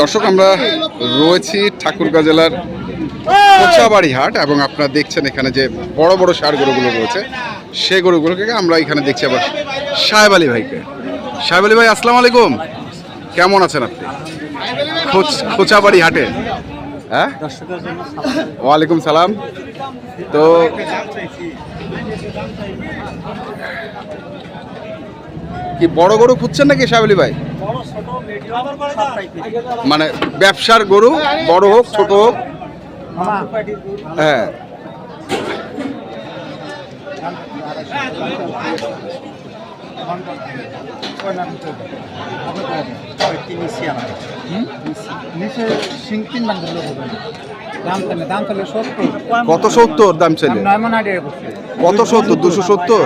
দর্শক, আমরা রয়েছি ঠাকুরগাঁ জেলার কোচাবাড়ি হাট এবং আপনারা দেখছেন এখানে যে বড় বড় সার গরুগুলো রয়েছে সে গরুগুলোকে আমরা এখানে দেখছি আবার সাহেব আলী ভাইকে। সাহেব আলী ভাই, আসসালাম আলাইকুম। কেমন আছেন আপনি? খোঁচ- খোঁচাবাড়ি হাটে হ্যাঁ? ওয়ালাইকুম সালাম। তো কি বড় গরু খুঁজছেন নাকি সাহেব আলী ভাই? মানে ব্যবসার গরু, বড় হোক, ছোট হোক। হ্যাঁ। কত সত্তর দাম করছে কত সত্তর? দুশো সত্তর?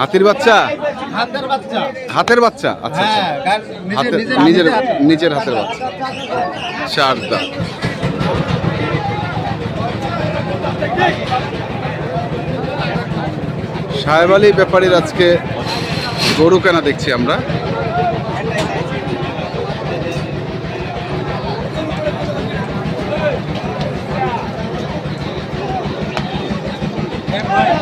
হাতের বাচ্চা হাতির বাচ্চা? হাতের বাচ্চা। আচ্ছা আচ্ছা। হ্যাঁ নিজের হাতের নিজের নিজের হাতের বাচ্চা। চার দাম সাহেব আলী ব্যাপারীর আজকে গরু কেনা দেখছি আমরা মারবি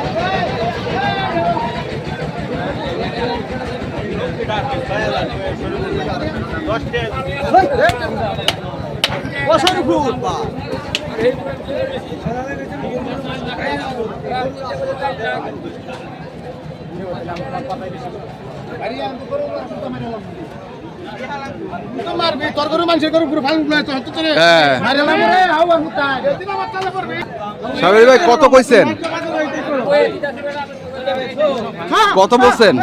তোর গরু মানুষের গরু পুরো ভাঙ তো হতো তোরে হ্যাঁ মারলাম রে হাওয়া হুতায় সাহেব আলী ভাই কত কইছেন? কত বলছেন?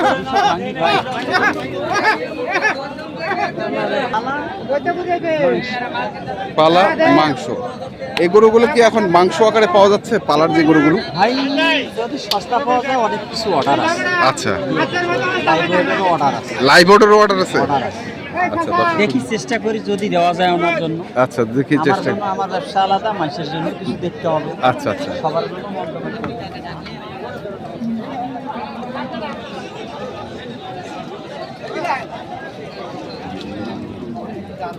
পালা মাংস। এই গরুগুলো কি এখন মাংস আকারে পাওয়া যাচ্ছে? পালার যে গরুগুলো? ভাই যদি সস্তা পাওয়া যায় অনেক কিছু অর্ডার আছে। আচ্ছা। অর্ডার আছে। লাইভ অর্ডার অর্ডার আছে? আচ্ছা দেখি চেষ্টা করি যদি দেওয়া যায় ওনার জন্য। আচ্ছা দেখি চেষ্টা। আমার ব্যবসা আলাদা মানুষের জন্য কিছু দেখতে হবে। আচ্ছা আচ্ছা। সবার জন্য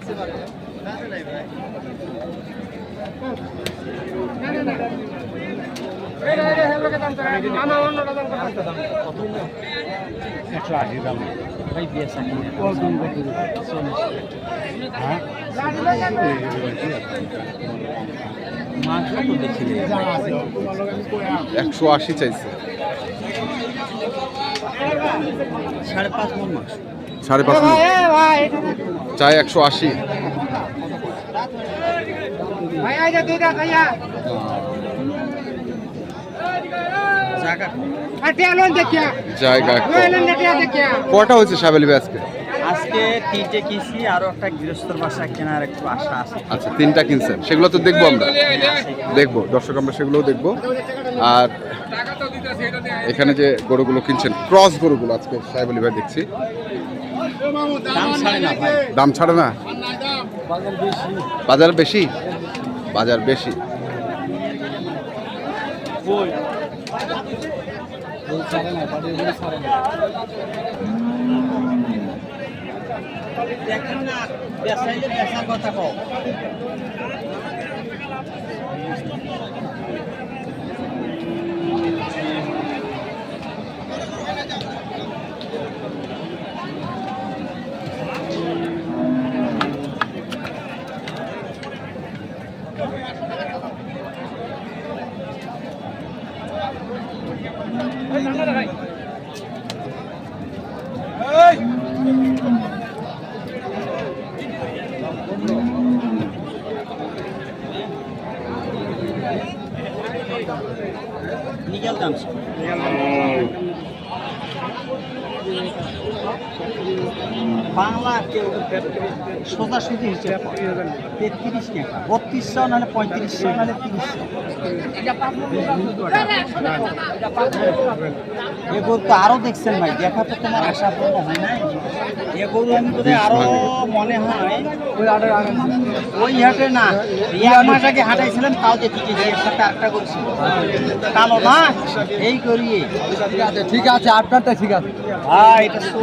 তো দেখি একশো আশি চাইছে। সাড়ে পাঁচ মন মাংস। সাড়ে পাঁচ মিনিট। চাই একশো আশি। কটা হয়েছে সাবেলি আজকে আজকে? তিনটে কিনছি একটা গৃহস্থর বাসা একটু আশা আছে আচ্ছা তিনটা কিনছেন। সেগুলো তো দেখব আমরা। দেখব, দর্শক আমরা সেগুলোও দেখব। আর এখানে যে গরুগুলো কিনছেন, ক্রস গরুগুলো আজকে সাহেব আলী ভাই দেখছি। দাম ছাড়ে না বাজার বেশি? বাজার বেশি। দেখেন nắng nó là না বেসাইলে বেসার সোজাসুজি হিসেবে তেত্রিশ টাকা। বত্রিশশো নাহলে পঁয়ত্রিশশো নাহলে তিরিশশো। এ গরু তো আরও দেখছেন ভাই দেখা তো তোমার আশা পূর্ণ হয় নাই। এ গরু আমি বোধহয় আরও মনে হয় ওই হাটে না এক মাস আগে হাঁটাইছিলাম তাও যে এর সাথে আটটা করছিল কালো না? এই করিয়ে ঠিক আছে আপনারটা ঠিক আছে। ভাই এটা তো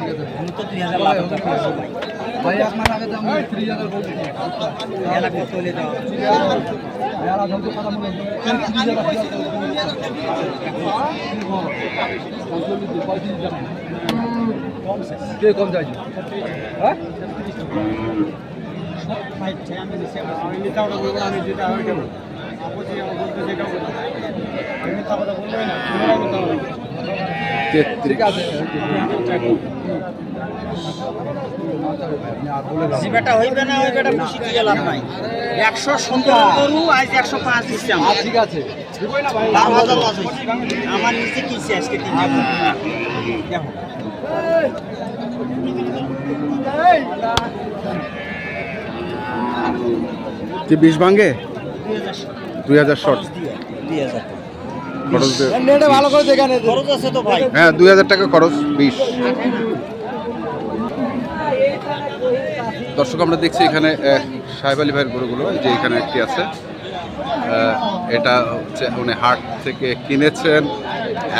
দুই হাজার হাজার কে কম চাইছি হ্যাঁ ঠিক আছে জিবাটা হইবে না ওই বেটা খুশি দিয়ে লাভ নাই। একশো সুন্দর গরু আজ একশো পাঁচ দিচ্ছে আমার। ঠিক আছে। দিবই না ভাই বারো হাজার লস হয়েছে। আমার নিচে কিনছে আজকে তিন দেখো। যে বিষ ভাঙ্গে? দুই হাজার শর্ট দুই হাজার খরচ ভালো করে খরচ আছে তো ভাই। হ্যাঁ দুই হাজার টাকা খরচ বিষ দর্শক আমরা দেখছি এখানে সাহেব আলী ভাইয়ের গরুগুলো যে এখানে একটি আছে। এটা হচ্ছে উনি হাট থেকে কিনেছেন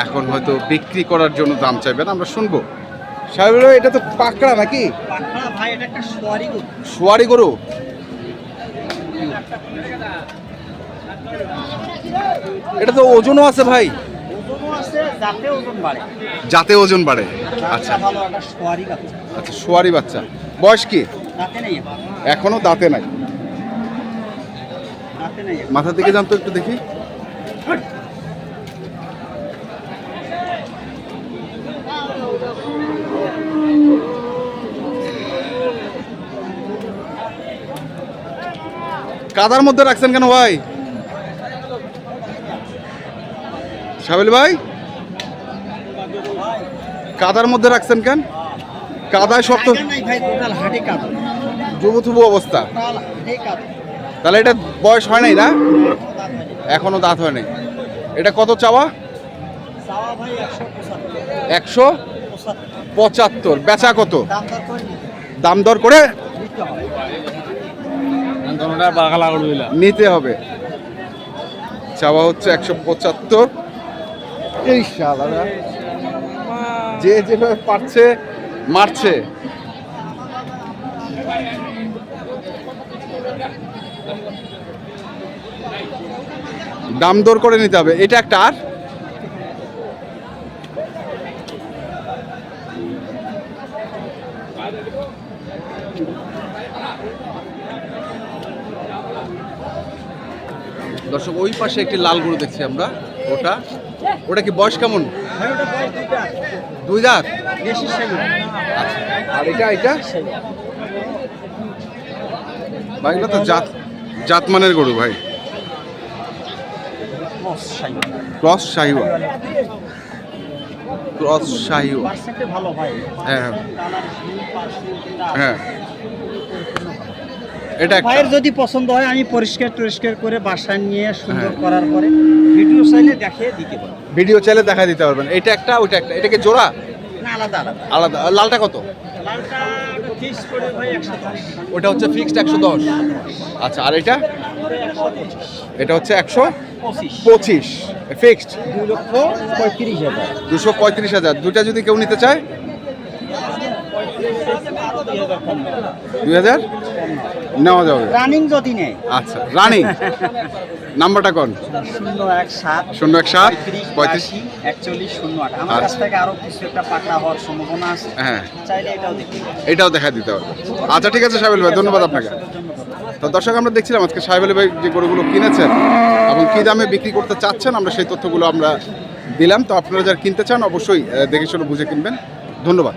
এখন হয়তো বিক্রি করার জন্য দাম চাইবেন আমরা শুনব। সাহেব এটা তো পাকড়া নাকি? সোয়ারি গরু। এটা তো ওজনও আছে ভাই। যাতে ওজন বাড়ে। আচ্ছা। আচ্ছা সোয়ারি বাচ্চা। বয়স কি? এখন। দাঁতে নাই। মাথা দিকে জানতো একটু দেখি। কাদার মধ্যে রাখছেন কেন ভাই? সাবিল ভাই? কাদার মধ্যে রাখছেন কেন? কাদায় শক্ত যুবথুবু অবস্থা। তাহলে এটা বয়স হয় নাই না? এখনও দাঁত হয় নাই। এটা কত চাওয়া? চাওয়া একশো পঁচাত্তর। বেচা কত? দাম দর করে নিতে হবে। চাওয়া হচ্ছে একশো পঁচাত্তর। এই যে যেভাবে পারছে মারছে। দাম দর করে নিতে হবে। এটা একটা আর। দর্শক, ওই পাশে একটি লাল গরু দেখছি আমরা। ওটা। ওটা কি বয়স কেমন? দুই দাঁত। আর এটা এটা? ভাই এগুলো তো জাত জাতমানের গরু ভাই। ক্রস শাহিওয়া ক্রস শাহিওয়া ভাই। হ্যাঁ হ্যাঁ। হ্যাঁ। এটা ভাইয়ের যদি পছন্দ হয় আমি পরিষ্কার টরিষ্কার করে বাসায় নিয়ে সুন্দর হ্যাঁ। করার পরে ভিডিও চাইলে দেখিয়ে দিতে পারব। ভিডিও চাইলে দেখা দিতে পারবেন। এটা একটা ওইটা একটা। এটাকে জোড়া? আলাদা লালটা কত? ওটা হচ্ছে ফিক্সড একশো দশ। আচ্ছা আর এটা? এটা হচ্ছে একশো পঁচিশ। পঁচিশ। ফিক্সড দুই লক্ষ পঁয়ত্রিশ হাজার। দুশো পঁয়ত্রিশ হাজার। দুটা যদি কেউ নিতে চায় দুই হাজার? নেওয়া যাবে। রানিং যদি নেয়। আচ্ছা রানিং। নাম্বারটা কোন? শূন্য এক সাত শূন্য এক সাত পঁয়ত্রিশ। একচল্লিশ শূন্য আট। আমার কাছ আচ্ছা। থেকে আরও কিছু একটা পাকা হওয়ার সম্ভাবনা আছে। হ্যাঁ। চাইলে এটাও দেখতে এটাও দেখা দিতে হবে। আচ্ছা ঠিক আছে সাবিল ভাই ধন্যবাদ আপনাকে। তো দর্শক আমরা দেখছিলাম আজকে সাহেব আলী ভাই যে গরুগুলো কিনেছেন এবং কী দামে বিক্রি করতে চাচ্ছেন আমরা সেই তথ্যগুলো আমরা দিলাম। তো আপনারা যারা কিনতে চান অবশ্যই দেখে শুনে বুঝে কিনবেন। ধন্যবাদ।